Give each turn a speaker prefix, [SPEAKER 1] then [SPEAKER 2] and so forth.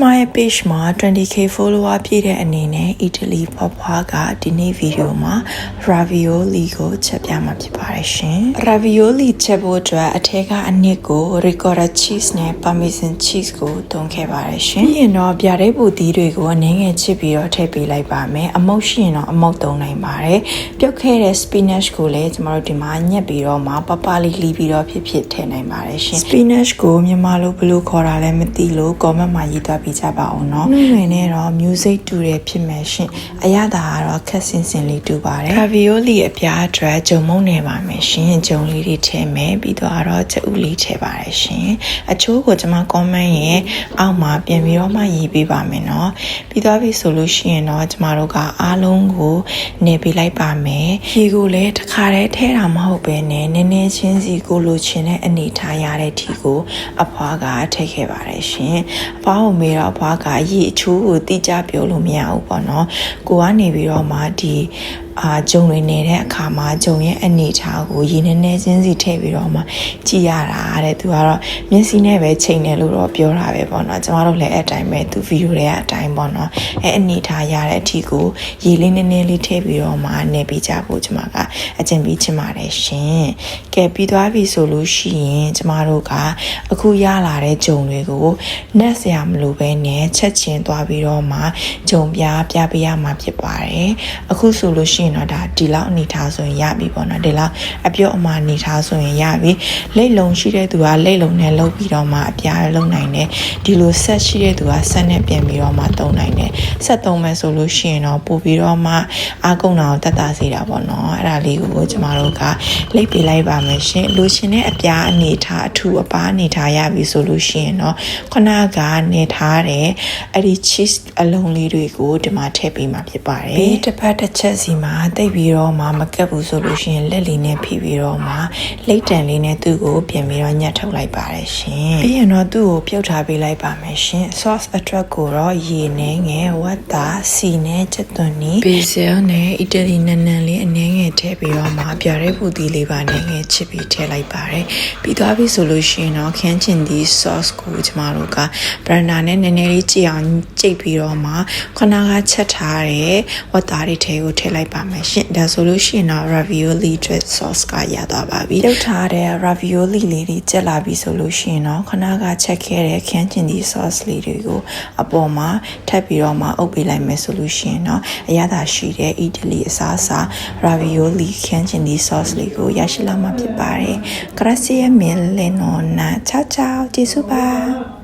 [SPEAKER 1] Smile page မှာ 20k follower ပြည့်တဲ့အနေနဲ့ Italy ဖွားဖွားကဒီနေ့ဗီဒီယိုမှာ ravioli ကိုချက်ပြမှာဖြစ်ပါတယ်ရှင်။ ravioli ချက်ဖို့အတွက်အထက်ကအနစ်ကို ricotta cheese နဲ့ parmesan cheese ကိုသုံးခဲ့ပါတယ်ရှင်။ပြီးရင်တော့ဗျာဒိတ်ပူသီးတွေကိုအနည်းငယ်ချစ်ပြီးတော့ထည့်ပေးလိုက်ပါမယ်။အမုတ်ရှိရင်တော့အမုတ်သုံးနိုင်ပါတယ်။ပြုတ်ခဲ့တဲ့ spinach ကိုလည်းကျမတို့ဒီမှာညက်ပြီးတော့မှပပလေးလှီးပြီးတော့ဖြစ်ဖြစ်ထည့်နိုင်ပါတယ်ရှင်။ spinach ကိုမြန်မာလိုဘယ်လိုခေါ်တာလဲမသိလို့ comment မှာရေးသားပေးကြပါအောင်နော်။နှွေနှွေနဲ့တော့ music တူတယ်ဖြစ်မယ်ရှင်။အရသာကတော့ခက်စင်စင်လေးတူပါတယ်။ ravioli အပြားအတွက်ဂျုံမုံနေပါမယ်ရှင်။ဂျုံလေးတွေထည့်မယ်ပြီးတော့တော့ချက်ဥလေးထည့်ပါတယ်ရှင်။အချိုးကိုကျွန်မ comment ရဲ့အောက်မှာပြန်ပြီးတော့မှရေးပေးပါမယ်နော်။ပြီးသွားပြီဆိုလို့ရှိရင်တော့ကျမတို့ကအားလုံးကိုနေပေးလိုက်ပါမယ်။ရေကိုလည်းတစ်ခါတည်းထည့်တာမဟုတ်ပဲနဲ့နည်းနည်းချင်းစီကိုလိုချင်တဲ့အနေထားရတဲ့ထီကိုအဖွားကထည့်ခဲ့ပါတယ်ရှင်။အဖွားကိုမေးတော့အဖွားကရေအချိုးကိုတိကျပြောလို့မရဘူးပေါ့နော်။ကိုကနေပြီးတော့မှဒီ အာဂျုံတွေနေတဲ့အခါမှာဂျုံရဲ့အနေထားကိုရေနည်းနည်းချင်းစီထည့်ပြီးတော့မှကြည်ရတာတဲ့သူကတော့မျက်စိနဲ့ပဲချိန်တယ်လို့တော့ပြောတာပဲပေါ့နော်ကျမတို့လည်းအဲ့အတိုင်းပဲသူဗီဒီယိုတွေကအတိုင်းပေါ့နော်အဲ့အနေထားရတဲ့အထီကိုရေလေးနည်းနည်းလေးထည့်ပြီးတော့မှနေပေးကြဖို့ကျမကအကြံပေးချင်ပါတယ်ရှင်ကဲပြီးသွားပြီဆိုလို့ရှိရင်ကျမတို့ကအခုရလာတဲ့ဂျုံတွေကိုနှက်စရာမလိုပဲနဲ့ချက်ချင်းသွားပြီးတော့မှဂျုံပြားပြပေးရမှာဖြစ်ပါတယ်အခုဆိုလို့ရှိရင်တော့ဒါဒီလောက်အနေထားဆိုရင်ရပြီပေါ့နော်ဒီလောက်အပြော့အမအနေထားဆိုရင်ရပြီလိတ်လုံးရှိတဲ့သူကလိတ်လုံးနဲ့လုပ်ပြီးတော့မှအပြားလုပ်နိုင်တယ်ဒီလိုဆက်ရှိတဲ့သူကဆက်နဲ့ပြင်ပြီးတော့မှသုံးနိုင်တယ် ဆက်သုံးမယ်ဆိုလို့ရှိရင်တော့ပို့ပြီးတော့မှအာကုံတာကိုတက်တာစေတာပေါ့နော်အဲ့ဒါလေးကိုကျမတို့ကလိတ်ပေးလိုက်ပါမယ်ရှင်လိုချင်တဲ့အပြားအနေထားအထူအပားအနေထားရပြီဆိုလို့ရှိရင်တော့ခုနကနေထားတဲ့အဲ့ဒီ cheese အလုံးလေးတွေကိုဒီမှာထည့်ပေးမှာဖြစ်ပါတယ်ဘေးတစ်ဖက်တစ်ချက်စီမှာတိတ်ပြီးတော့မှမကက်ဘူးဆိုလို့ရှိရင်လက်လေးနဲ့ဖိပြီးတော့မှလိတ်တန်လေးနဲ့သူ့ကိုပြင်ပြီးတော့ညှက်ထုတ်လိုက်ပါတယ်ရှင်ပြီးရင်တော့သူ့ကိုပြုတ်ထားပေးလိုက်ပါမယ်ရှင် sauce အတွက်ကိုတော့ရေနဲ့ငယ်ဝတ်တာစီနဲ့ချက်သွန်နီဘေဇယ်နဲ့အီတလီနန်နန်လေးအနည်းင ယ်ထည့်ပြီးတော့မှပြရဲပူသီးလေးပါနည်းငယ်ချစ်ပြီးထည့်လိုက်ပါတယ်ပြီးသွားပြီဆိုလို့ရှိရင်တော့ခန်းချင်ဒီ sauce ကိုကျမတို့က blender နဲ့နည်းနည်းလေးကြည့်အောင်ကြိတ်ပြီးတော့မှခဏကချက်ထားတဲ့ဝတ်သားတွေထဲကိုထည့်လိုက်ပါမယ်ရှင်ဒါဆိုလို့ရှိရင်တော့ ravioli dress sauce ကရသွားပါပြီလုပ်ထားတဲ့ ravioli လေးတွေကျက်လာပြီဆိုလို့ရှိရင်တော့ခဏကချက်ခဲ့တဲ့ခန်းချင်ဒီ sauce လေးတွေကိုအပေါ်မှာထပ်ပြီးတော့မှအုပ်ပေးလိုက်မယ်ဆိုလို့ရှိရင်တော့အရသာရှိတဲ့ Italy အစားအစာ ravioli ခန်းချင်ဒီ sauce လေးကိုရရှိလာမှာဖြစ်ပါတယ် grazie mille nonna ciao ciao ကျေးဇူးပါ